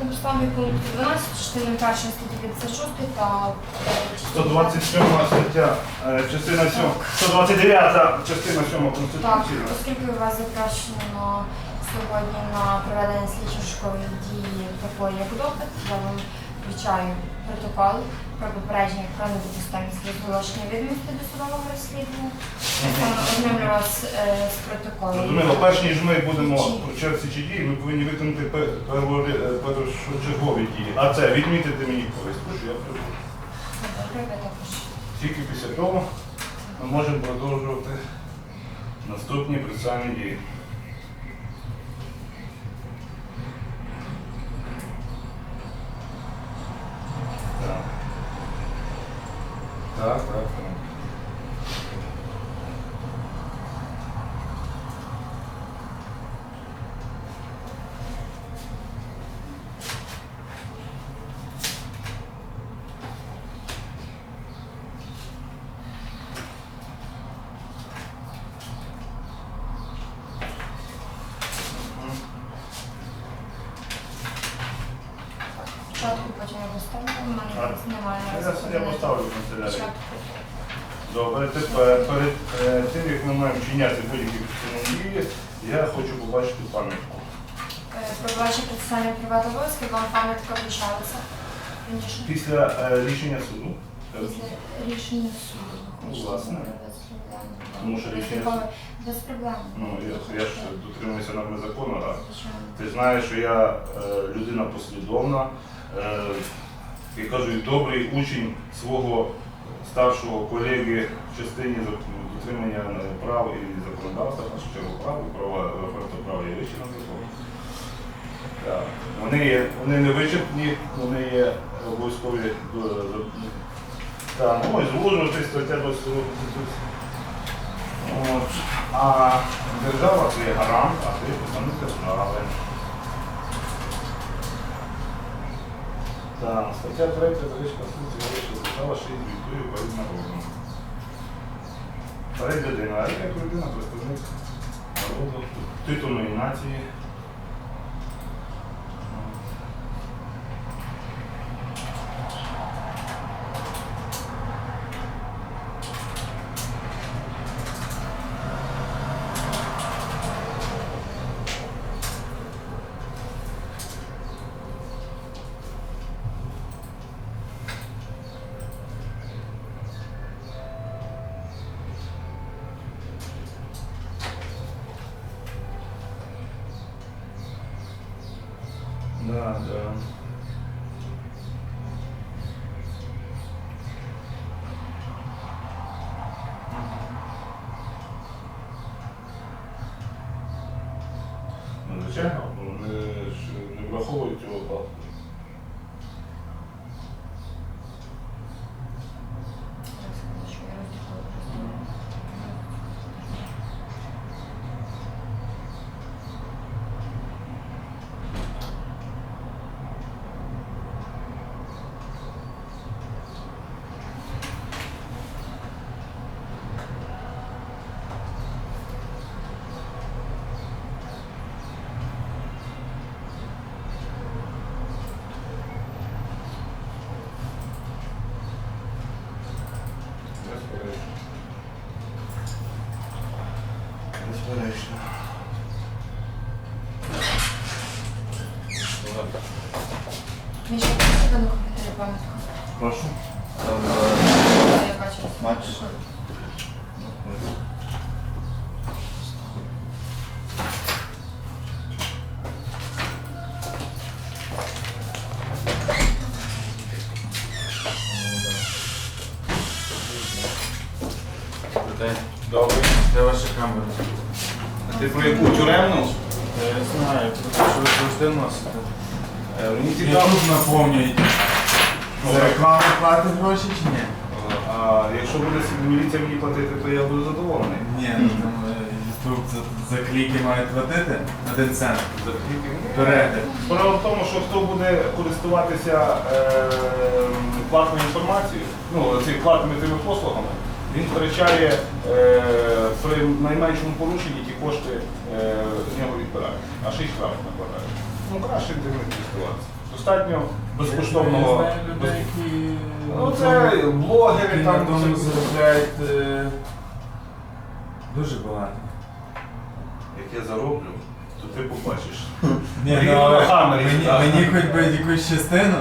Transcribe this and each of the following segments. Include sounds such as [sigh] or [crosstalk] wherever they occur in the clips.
На підставі пункту 12 частини 1 статті 56 та е, 127 стаття, е, частина 7, 129 частина 7 Так, Конституції. оскільки у вас запрошено сьогодні на проведення слідчо-шукової дій такої як допит, я вам включаю протокол про попередження про недопустимість розголошення відомості до судового розслідування. Саме Ознайомлю вас е, з протоколом. Зрозуміло, перш ніж ми будемо вчитися чи дії, ми повинні виконати перші- е, першочергові дії. А це відмітити мені повістку, що я прибув. Добре, також. Тільки після того ми можемо продовжувати наступні процесуальні дії. Спочатку потім я поставлю, в мене Так. зараз немає Я поставлю канцелярію. Добре, тепер перед е, тим, як ми маємо вчиняти будь-які дії, я хочу побачити пам'ятку. Е, Про ваші процесуальні права та вам пам'ятка вручалася. Після е, рішення суду. Після рішення суду. Ну, власне. Тому що рішення Без проблем. Ну, я, я ж дотримуюся норми закону, а ти знаєш, що я е, людина послідовна, е, я кажу, добрий учень свого старшого колеги в частині дотримання прав і законодавства, в чергу прав, права права є вищі над законом. Вони, є, вони не вичерпні, вони є обов'язкові так, ну, звужувати стаття 22 Конституції. От. А держава це гарант, а ти представник держави. Так, стаття 3 речі Конституції говорить, що держава ще й звітує перед народом. Перед людиною, а як людина представник народу, титульної нації. Да, да. Ну, Звичайно, не враховують його факту. Так, скажу, що я розділила. Безперечно. Безперечно. Міша, просите на комп'ютері пам'ятку? Прошу. Я бачу. Матч. Добре. Де ваша камера? А ти про яку тюремну? Я знаю, про те, що ви завжди носите. Е, Мені цікаво. тут наповнюють. Ну, За рекламу платить гроші чи ні? А якщо буде міліція мені платити, то я буду задоволений. Ні, ну там е, YouTube за, за кліки має платити один цент. За тільки Перегляд. Справа в тому, що хто буде користуватися е, платною інформацією, ну, цими платними тими послугами, він втрачає е, при найменшому порушенні ті кошти е, з нього відбирають, а ще й штраф накладають. Ну краще тим не. Достатньо безкоштовного. Ну це блогери там. тому заробляють е, дуже багато. Як я зароблю, то ти побачиш. Ні, ну, але на Хаммері, мені, так. мені хоч би якусь частину,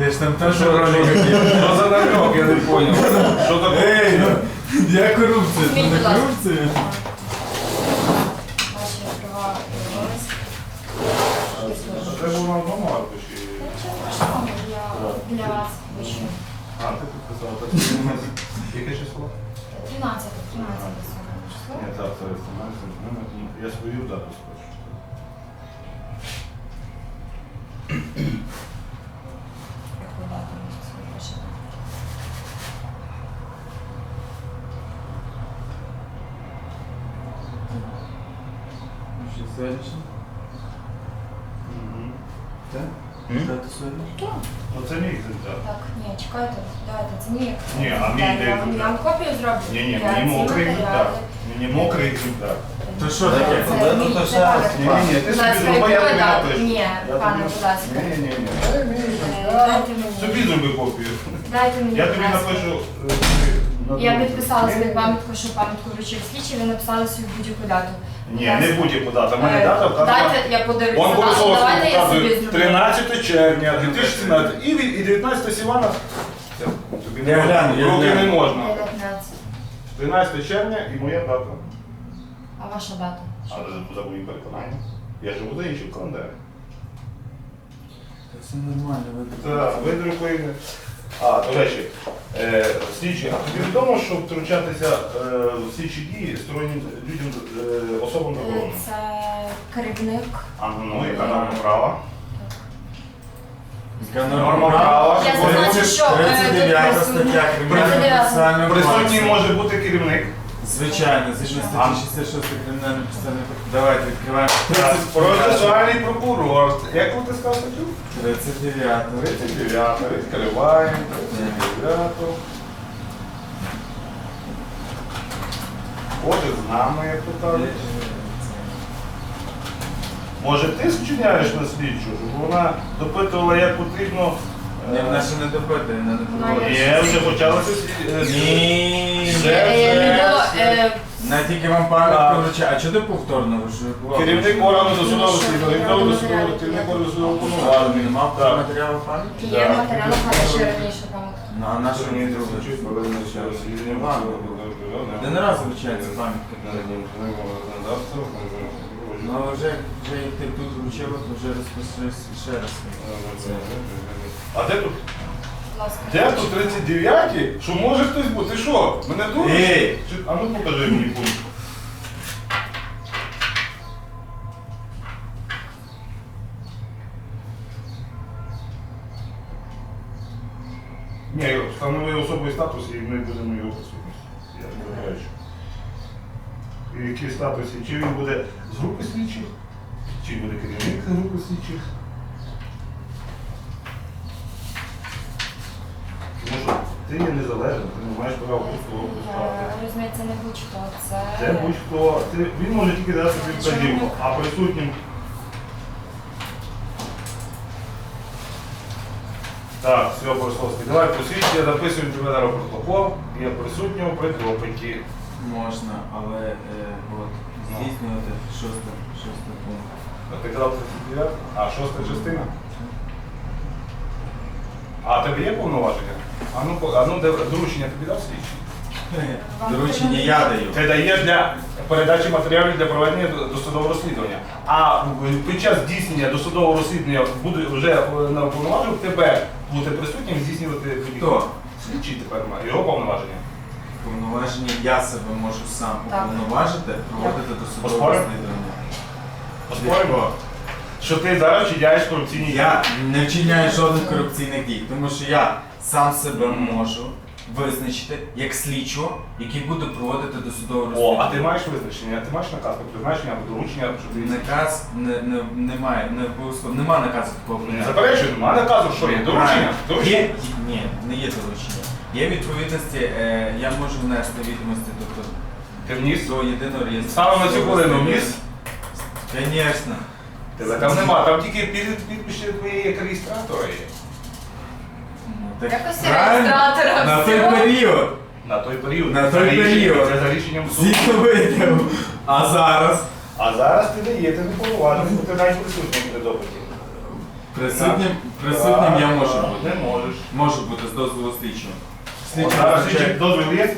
я ж там теж Що за намек, я не зрозумів. Що таке? Ей, ну, я корупція, це Візьміть, не будь ласка. корупція. Ваші права обов'язки. Це було на одному аркуші. Нічого страшного, я для вас пишу. А, ти підписала так. Яке число? 13, 13 сьогодні число. Ні, так, це 17. Я свою дату скажу. Яку дату ви собі пишете? Сьогоднішній? Так? М? Сьогодні? Так. Мій екземпляр. Так, ні, чекайте, давайте, це мій Ні, а мій Я- де я, екземпляр? вам копію зроблю. Ні, ні, Я мені мокрий екземпляр. матеріали- Мені мокрий екземпляр. То що таке? це Ну, мій- то це ще раз. пам'ятка. Ні, ні, ні, ти Будь собі ласка, зроби, я тобі напишу. Ні, Я пане, тобі- будь ласка. Ні, ні, ні. Е, Дайте мені. Собі зроби копію. Дайте мені, Я будь тобі ласка. напишу. е, Я підписала Ні, ні, пам'ятку, що пам'ятку вручив слідчий, ви написали собі будь-яку дату. Ні, не будь-яку дату. У мене дата вказана. Дайте, я подивлюся. Он дату, Борисовський Давайте я собі вказує зроблю. 13 червня 2017 і від- і 19 Сівана. Все, Тобі Я не гляну, можна. Руки не можна. 19. 13 червня і моя дата. А ваша дата? Але за моїм переконанням. Я живу за іншим календарем. Та Все нормально, ви Так, видрукуємо. А, до речі, е, слідчі, а тобі відомо, що втручатися е, в слідчі дії стороннім людям, е, особам Е, заборонено? Це керівник. А ну, яка норма права? Норма права. Я зазначу, що, е, 39 тут стаття Кримінального процесуального Присутній кодексу. може бути керівник. Звичайно, згідно А. статті 66 кримінального процесуального кодексу. Давайте відкриваємо. Процесуальний прокурор. Як ти сказав статтю? 39. 39. Відкриваємо. 39. Ходить з нами, як то кажуть. Може ти зчиняєш на слідчу, щоб вона допитувала, як потрібно. Е, Ні, вона ще не вона не Вона. Є, вже почалося е, Ні. Вже, Е, не було, вже. е, На тільки вам пам'ятку вручає. А чого ти повторно ви Керівник органу досудового слідства, керівник досудового керівник органу досудового не повноваження. мав Так. матеріалу пам'ятки? Є матеріал, але ще раніше пам'ятка. Ну, а на що мені друге? Один раз вручається пам'ятка. Ну, а вже, вже як ти тут вручив, то вже розпишись ще раз. А де тут? Де тут 39? Що може хтось бути? Ти що? Мене дуриш? Ей! Чи- А ну покажи мені пункт. Ні, встанови особий статус і ми будемо його присутність. Я не заперечу. І в якій статусі? Чи він буде з групи слідчих, чи буде керівник групи слідчих? Тому що ти є незалежним, ти не маєш права просто. Е, Розуміється, не будь-хто. Це Це будь-хто. Ти- Він може тільки дати тобі вказівку, а присутнім. Так, все, Бориславський. Давай посвідчення, записуємо тебе на протокол. Я присутнього при допиті. Можна, але е, от, здійснювати шостий, шостий пункт. А Ти казав 39? А, шоста частина? А тебе є повноваження? А ну, по- а ну де доручення тобі дав слідчий? [laughs] Доручення я даю. Ти даєш для передачі матеріалів для проведення до- досудового розслідування. А під час здійснення досудового розслідування буде вже е, на повноважив тебе бути присутнім здійснювати тобі. Хто? Слідчий тепер має його повноваження. Повноваження я себе можу сам Так. уповноважити, проводити досудове Поспоримо? розслідування. Поспоримо, що ти зараз вчиняєш корупційні дії. Я не вчиняю жодних корупційних дій, тому що я сам себе можу визначити як слідчого, який буде проводити досудове О, розслідування. а ти маєш визначення, ти маєш наказ про призначення або доручення, що ти Наказ не, не, немає, не обов'язково, нема наказу такого. не заперечуй, нема наказу, що є доручення. Правильно. Доручення. Є, ні, не є доручення. Є відповідності, е, я можу внести відомості тобто, Ти вніс? до єдиного реєстру. Саме на цю хвилину вніс? Звісно. Тебе там нема, там тільки під- підпис твоєї як реєстратора є. Так Якось реєстратора На той період. На той період. На той період. Це за рішенням суду. А зараз А зараз ти даєте неповноважений, бо ти навіть присутній при допиті. присутнім, присутнім я можу бути. Не можеш. Можу бути з дозволу слідчого. Слідчий визначає, слідчий дозвіл є?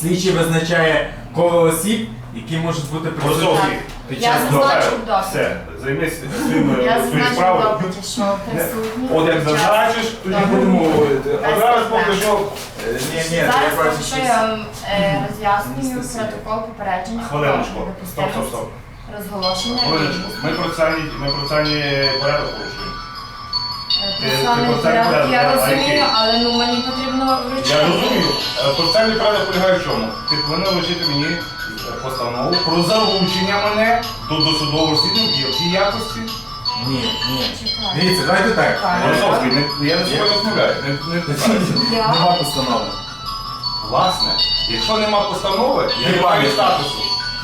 слідчий визначає коло осіб, які можуть бути присутні Особі. під Я час зазначу допиту. в. Все, займись своїм Я своєю зазначу справою. допиті, що присутні. От як зазначиш, тоді будемо говорити. А зараз поки що Е, Ні, ні, Зараз я бачу, поки що що я вам е, роз'яснюю протокол попередження. хвилиночку. про Стоп, стоп, стоп. Розголошення. Хвилиночку. Ми процесуальні, ми процесуальні порядок порушуємо. Е, ти порядок, я порядок, а розумію, який? але ну мені вручити. Я розумію. Е, Процесуальний порядок полягає в чому? Ти повинен вручити мені е, постанову про залучення мене до досудового розслідування в якій якості. Ні, ні. Дивіться, давайте так. Е, Борисовський, не- я не себе розмовляю. Не, не, не, Я- Нема постанови. Власне, якщо нема постанови, я не маю статусу.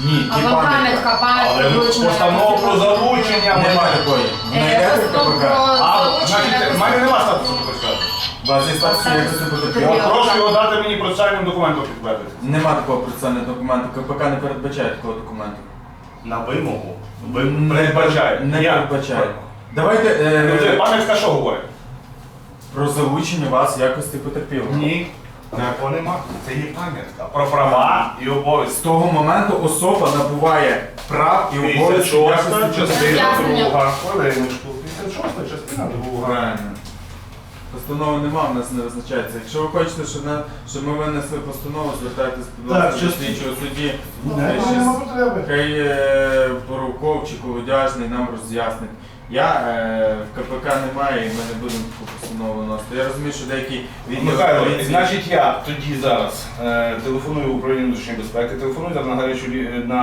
Ні, Або є пам'ятка, пам'ятка. пам'ятка Але вручена. постанова про залучення Нема мене. такої. Ви Е, знайдете в постанова КПК. про А, залучення значить, в мене нема статусу почати. У вас є статус Статус якості Я потерпілого? прошу його дати мені процесуальним документом підтвердити. Нема такого процесуального документу. КПК не передбачає такого документу. На вимогу. Ви Не передбачає. Не Я- передбачає. Давайте е, Пам'ятка що говорить? про залучення вас якості потерпілого. Ні. Такого нема. Це є пам'ятка. Про права і З обов'язки. того моменту особа набуває прав і обов'язків в 56 якості частина Роз'яснення. друга. Хвилиночку. 56 частина друга. Правильно. Постанови нема, в нас не визначається. Якщо ви хочете, щоб, на, щоб ми винесли постанову, звертайтесь, будь ласка, до слідчого судді. Не, Хай щас- нема потреби. Хай е, Поруков чи Колодяжний нам роз'яснить. Я е, в КПК немає і ми не будемо таку постанову виносити. Я розумію, що деякі відділи Михайло, поліції- значить я тоді зараз е, телефоную в управління внутрішньої безпеки, телефоную зараз на гарячу лі- на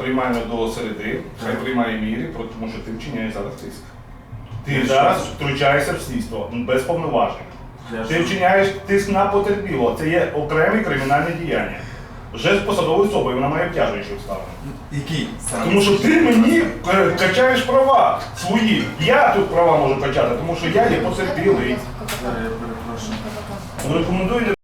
приймальну до середи, хай приймає міри, про- тому що ти вчиняєш зараз тиск. Ти Ну, зараз втручаєшся в слідство без повноважень. Ти вчиняєш тиск на потерпілого. Це є окреме кримінальне діяння. Вже з посадовою особою вона має обтяжуючі обставини. Саме? Тому що ти мені е, качаєш права свої. Я тут права можу качати, тому що я є потерпілий. Рекомендую